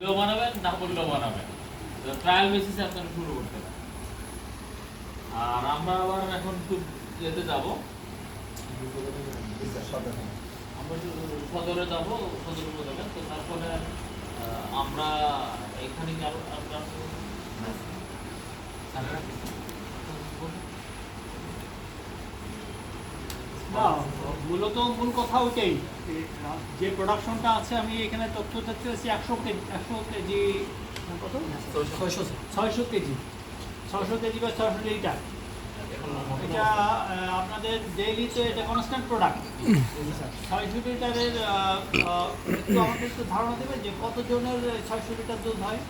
বানাবেন না বললেও বানাবেন ট্রায়াল বেসিসে আপনারা শুরু করতে পারেন। আর আমরা আবার এখন একটু যেতে যাব। আমরা সদরে যাব সদর উপজেলা। তো তারপরে আমরা এখানে আরও আমরা না মূলত মূল কথা ওইটাই। যে প্রোডাকশনটা আছে আমি এখানে তথ্য চাচ্ছি একশো কেজি একশো কেজি কত? ছয়শো। কেজি। ছয়শো কেজি বা ছয়শো লিটার। এটা আপনাদের ডেইলি তো এটা কনস্ট্যান্ট প্রোডাক্ট ছয়শো লিটারের একটু আমাকে একটু ধারণা দেবে যে কতজনের ছয়শো লিটার দুধ হয়?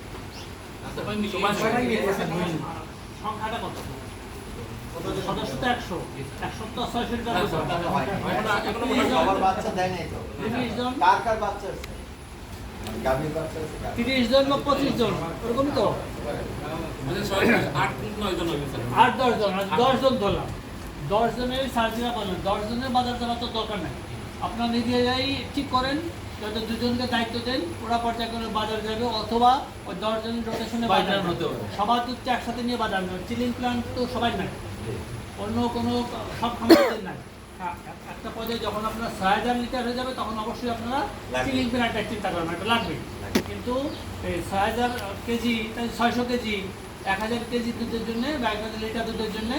সংখ্যাটা কত? সদস্য একশো। একশো তো ছয়শো লিটার দুধ হয়। সবার বাচ্চা দেয় নাই তো। তিরিশ জন? কার কার বাচ্চা আছে? গাভীর বাচ্চা আছে কার? তিরিশ জন বা পঁচিশ জন? ওরকমই তো। আট দশ জন। আর দশ জন ধরলাম। দশ জনের সার্জিরা বললেন দশ জনের বাজার দেওয়ার তো দরকার নেই। আপনার নিজেরাই ঠিক করেন। যাতে দুজনকে দায়িত্ব দেন ওরা পর্যায়ক্রমে বাজার যাবে অথবা ওই দশ রোটেশনে বাজার হতে পারে। সবার দুধ তো একসাথে নিয়ে বাজার নেবে চিলিং প্ল্যান্ট তো সবাই নাই অন্য কোনো সব খামারদের নাই হ্যাঁ, একটা পর্যায়ে যখন আপনার ছয় হাজার লিটার হয়ে যাবে তখন অবশ্যই আপনারা চিলিং প্ল্যান্টের চিন্তা করবেন এটা লাগবে। কিন্তু এই ছয় হাজার কেজি ছয়শো কেজি এক হাজার কেজি দুধের জন্য বা এক হাজার লিটার দুধের জন্য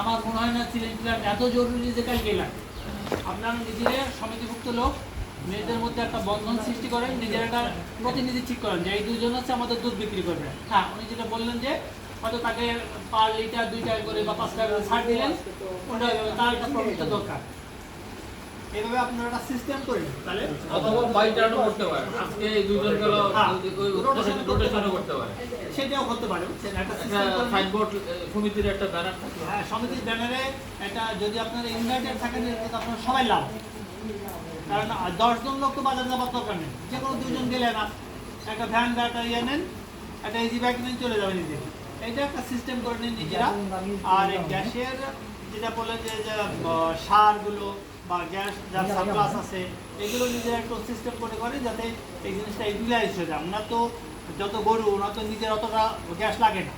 আমার মনে হয় না চিলিং প্ল্যান্ট এত জরুরি যে কালকে লাগে আপনারা নিজেরা সমিতিভুক্ত লোক মেয়েদের মধ্যে একটা বন্ধন সৃষ্টি করেন নিজের একটা প্রতিনিধি ঠিক করেন যে এই দুজন হচ্ছে আমাদের দুধ বিক্রি করবে। হ্যাঁ উনি যেটা বললেন যে হয়তো তাকে পার লিটার দুই টাকা করে বা পাঁচ টাকা করে ছাড় দিলেন ওটা তার একটা প্রফিট দরকার। এভাবে আপনারা একটা সিস্টেম করে তাহলে অথবা বাইটারও করতে পারে আজকে এই দুজন গেল রোটেশনও করতে পারে সেটাও করতে পারে? একটা একটা। সাইনবোর্ড সমিতির একটা ব্যানার থাকল হ্যাঁ সমিতির ব্যানারে এটা যদি আপনার ইউনাইটেড থাকেন আপনার সবাই লাভ। কারণ দশজন লোক তো বাজার যাবার দরকার নেই। যে কোনো দুজন গেলে না। একটা ভ্যান বা একটা ইয়ে নেন একটা ইজি ব্যাগ নিয়ে চলে যাবেন নিজে একটা সিস্টেম করে নিন নিজেরা। আর গ্যাসের যেটা বলে যে যে, সারগুলো বা গ্যাস যার সাপ্লাস আছে এগুলো নিজেরা একটু সিস্টেম করে করে যাতে এই জিনিসটা ইউটিলাইজ হয়ে যায়। আমরা তো যত গরু ওরা তো নিজের অতটা গ্যাস লাগে না।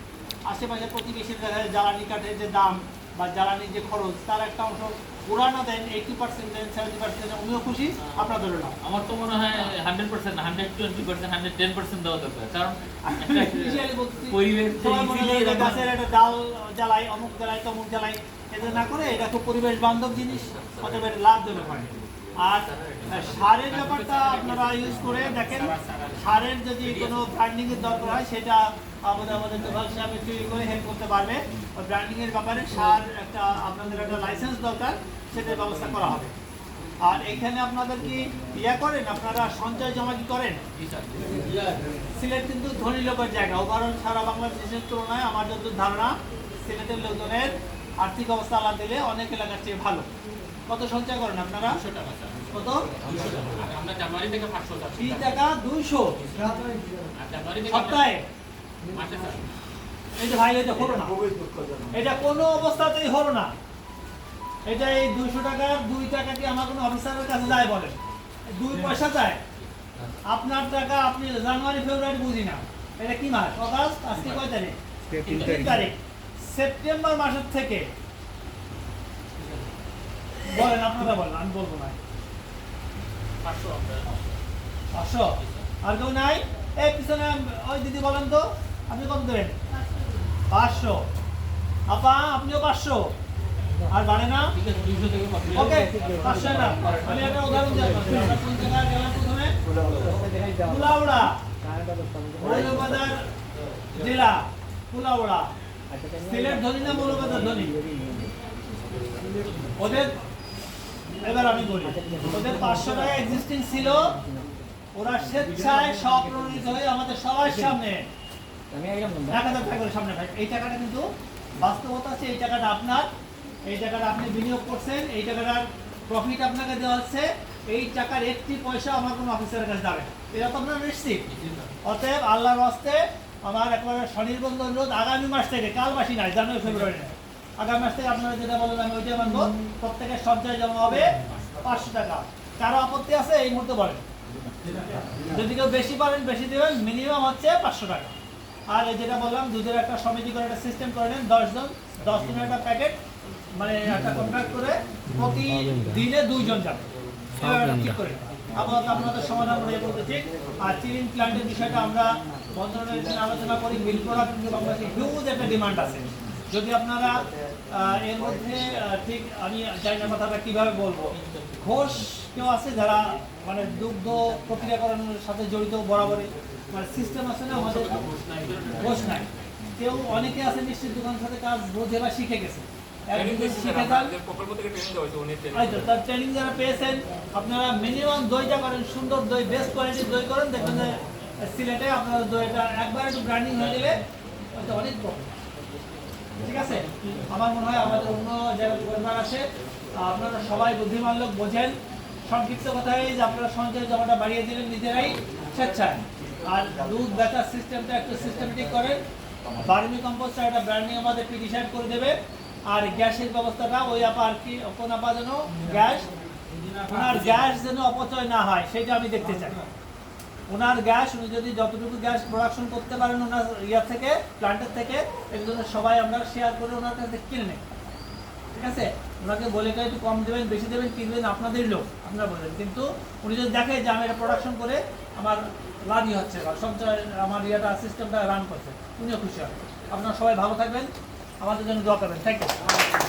আশেপাশে প্রতিবেশীর দেখা যায় জ্বালানি কাঠের যে দাম বা জ্বালানির যে খরচ তার একটা অংশ ওরা না then eighty percent then seventy percent উনিও খুশি আপনাদেরও না আমার তো মনে হয় hundred percent hundred twenty percent hundred ten percent দেওয়া দরকার। কারণ পরিবেশ গাছের একটা ডাল জ্বালাই অমুক জ্বালাই তমুক জ্বালাই এটা না করে এটা খুব পরিবেশ বান্ধব জিনিস এটা লাভজনক হয়। আর সারের ব্যাপারটা আপনারা ইউজ করে দেখেন সারের যদি কোনো ব্র্যান্ডিং এর দরকার হয় সেটা আমাদের আমাদের তোফাল সাহেব ইয়ে করে হেল্প করতে পারবে। ব্র্যান্ডিং এর ব্যাপারে সার একটা আপনাদের একটা লাইসেন্স দরকার সেটার ব্যবস্থা করা হবে। আর এখানে আপনাদের কি ইয়া করেন? আপনারা সঞ্চয় জমা কি করেন? সিলেট কিন্তু ধনী লোকের জায়গা। ওভারঅল সারা বাংলাদেশের তুলনায় আমার যতদূর ধারণা সিলেটের লোকজনের আর্থিক অবস্থা আলাদা দিলে অনেক এলাকার চেয়ে ভালো। কত সঞ্চয় করেন আপনারা? কত? আমরা জানুয়ারি থেকে পাঁচশো তিন টাকা দুইশো। সপ্তাহে? এই যে ভাই এটা হলো না এটা কোনো অবস্থাতেই হলো না। এটা এই দুইশো টাকা দুই টাকা কি আমার কোনো অফিসারের কাছে যায় বলেন। দুই পয়সা চায় আপনার টাকা আপনি জানুয়ারি ফেব্রুয়ারি বুঝি না। এটা কি মাস? অগাস্ট? আজকে কয় তারিখ। তিন তারিখ। সেপ্টেম্বর মাসের থেকে। বলেন আপনারা বলেন আমি বলব না। পাঁচশো? আর কেউ নাই? এই পিছনে ওই দিদি বলেন তো। আপনি কত দেবেন? পাঁচশো। আপা আপনিও পাঁচশো। আর বাড়ে না? ওকে পাঁচশো না আমি একটা উদাহরণ দিই প্রথমে? কুলাউড়া। মৌলবাজার জেলা কুলাউড়া। সিলেট ধনী না মৌলবাজার ধনী? ওদের এবার আমি বলি। ওদের পাঁচশো টাকা এক্সিস্টিং ছিল। ওরা স্বেচ্ছায় স্বপ্রণীত হয়ে আমাদের সবার সামনে সামনে। এই টাকাটা কিন্তু বাস্তবতা এই টাকাটা আপনার, এই টাকাটা আপনি বিনিয়োগ করছেন, এই আপনাকে দেওয়া হচ্ছে, এই টাকার একটি আমার কোনো কাছে এটা তো আপনার নিশ্চিত। অতএব আল্লাহর আমার আগামী মাস থেকে কাল জানুয়ারি, ফেব্রুয়ারি আগামী মাস থেকে আপনারা যেটা প্রত্যেকের সঞ্চয় জমা হবে পাঁচশো টাকা। কারও আপত্তি আছে? এই মুহূর্তে বলেন। যদি কেউ বেশি পারেন, বেশি দেবেন, মিনিমাম হচ্ছে পাঁচশো টাকা। আর এই যেটা বললাম দুধের একটা সমিতি করে একটা সিস্টেম করে নেন দশজন দশ দিনের একটা প্যাকেট মানে একটা কন্ট্রাক্ট করে প্রতি দিনে দুইজন যাবে। ঠিক করে আপাতত আপনাদের সমাধান করে বলতে ঠিক আর চিলিং প্ল্যান্টের বিষয়টা আমরা বন্ধনের আলোচনা করি মিল প্রোডাক্ট বাংলাদেশে হিউজ একটা ডিমান্ড আছে। যদি আপনারা এর মধ্যে ঠিক আমি জানি না কথাটা কীভাবে বলব। ঘোষ কেউ আছে যারা মানে দুগ্ধ প্রক্রিয়াকরণের সাথে জড়িত বরাবরই। মানে সিস্টেম আছে না আমাদের নাই। কেউ অনেকে আছে নিশ্চিত দোকানের সাথে কাজ বোঝে বা শিখে গেছে। তার ট্রেনিং যারা পেয়েছেন আপনারা মিনিমাম দইটা করেন সুন্দর দই বেস্ট কোয়ালিটির দই করেন দেখবেন যে সিলেটে আপনার দইটা একবার একটু ব্র্যান্ডিং হয়ে গেলে হয়তো অনেক। ঠিক আছে? আমার মনে হয় আমাদের অন্য পরিবার আছে আপনারা সবাই বুদ্ধিমান লোক বোঝেন। সংক্ষিপ্ত কথাই যে আপনারা সঞ্চয় জমাটা বাড়িয়ে দিলেন নিজেরাই। আর দুধ বেচার সিস্টেমটা একটু করেন একটা ব্র্যান্ডিং আমাদের করে দেবে। আর গ্যাসের ব্যবস্থাটা ওই আপা আর কি কোন আপা যেন গ্যাস, ওনার গ্যাস যেন অপচয় না হয়, সেটা আমি দেখতে চাই। ওনার গ্যাস, উনি যদি যতটুকু গ্যাস প্রোডাকশন করতে পারেন ওনার ইয়া থেকে প্ল্যান্টের থেকে, এগুলো সবাই আমরা শেয়ার করে ওনার কাছে কিনে নেই। ঠিক আছে? ওনাকে বলে একটু কম দেবেন, বেশি দেবেন কিনবেন আপনাদের লোক, আপনারা বলবেন কিন্তু উনি যদি দেখে যে আমি এটা প্রোডাকশন করে আমার লাভই হচ্ছে বা সঞ্চয় আমার ইয়েটা সিস্টেমটা রান করছে, উনিও খুশি হবে। আপনারা সবাই ভালো থাকবেন, আমাদের জন্য দোয়া করবেন। Thank you